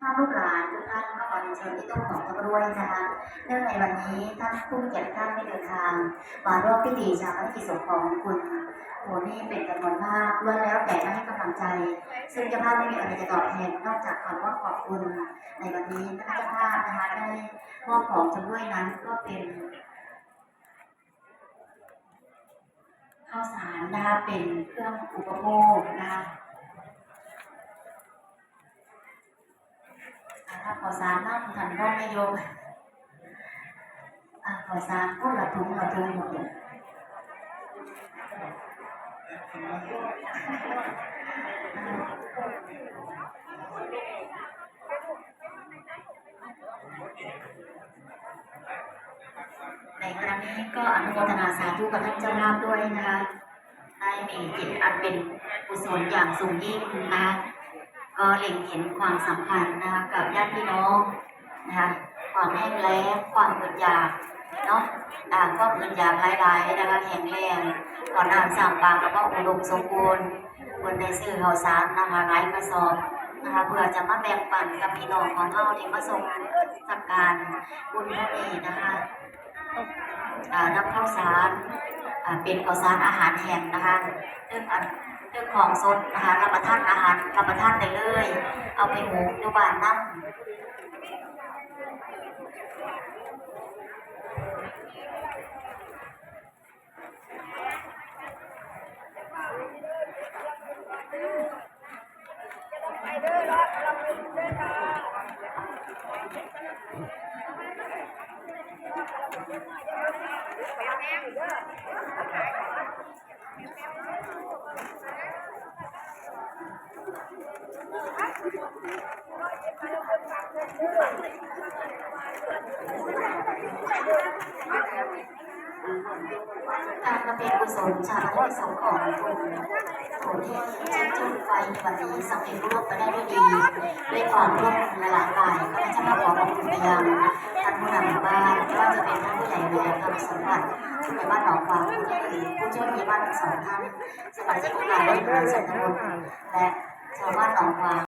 ท่านลูกหลานทุกท่านก็ขอเรียนเชิญที่โต๊ะของตำรวจนะคะเนื่องในวันนี้ท่านผู้เกียรติท่านได้เดินทางมาร่วมพิธีชาปนกิจศพของคุณโทนี่เป็นจำนวนมากล้วนแล้วแต่มาให้กำลังใจ ซึ่งเจ้าภาพไม่มีอะไรจะตอบแทนนอกจากคำว่าขอบคุณ ในวันนี้ท่านเจ้าภาพนะคะได้มอบของจำด้วยนั้นก็เป็นข้าวสารนะคะเป็นเครื่องอุปโภคนะคะ ถ้าขอสารนั่งทันร่องนายกอ่าขอสารก็ละทุงละทุงหมดเลยในครั้งนี้ก็อนุโมทนาสาธุกับท่านเจ้าภาพด้วยนะคะได้มีจิตอันเป็นกุศลอย่างสูงยิ่งนะคะก็เล็งเห็นความสำคัญนะคะกับญาติพี่น้องนะคะ ความแห้งแล้งความอดอยากเนาะอ่าความอดอยากหลายๆนะคะแห้งแล้งก่อนน้ำสามปากแล้วก็อุดมสมบูรณ์คนได้ซื้อข้าวสารนะคะหลายกระสอบนะคะเพื่อจะมาแบ่งปันกับพี่น้องของเราที่มาส่งสักการบุญพระนี้นะคะอ่านำข้าวสารอาเป็นข้าวสารอาหารแห้งนะคะซึ่อันเรื่องของสดนะคะรับประทานอาหารรับประทานได้เลย เอาไปหุงอยู่บ้านน้ำ การบำเพ็ญกุศลชาติศพของ ผู้ที่จะจุดไฟในวันนี้สำเร็จรูปไปได้ด้วยดีด้วยความร่วมมือหลายฝ่ายก็จะมาขอขอบคุณไปยังท่านผู้นำหมู่บ้านไม่ว่าจะเป็นท่านผู้ใหญ่แรงทำสมบัติผู้ใหญ่บ้านหนองฟางผู้ที่อื่นผู้ช่วยผู้ใหญ่บ้านสองท่านสมาชิกผู้ใหญ่ได้บริษัทตำบลและชาวบ้านหนองฟาง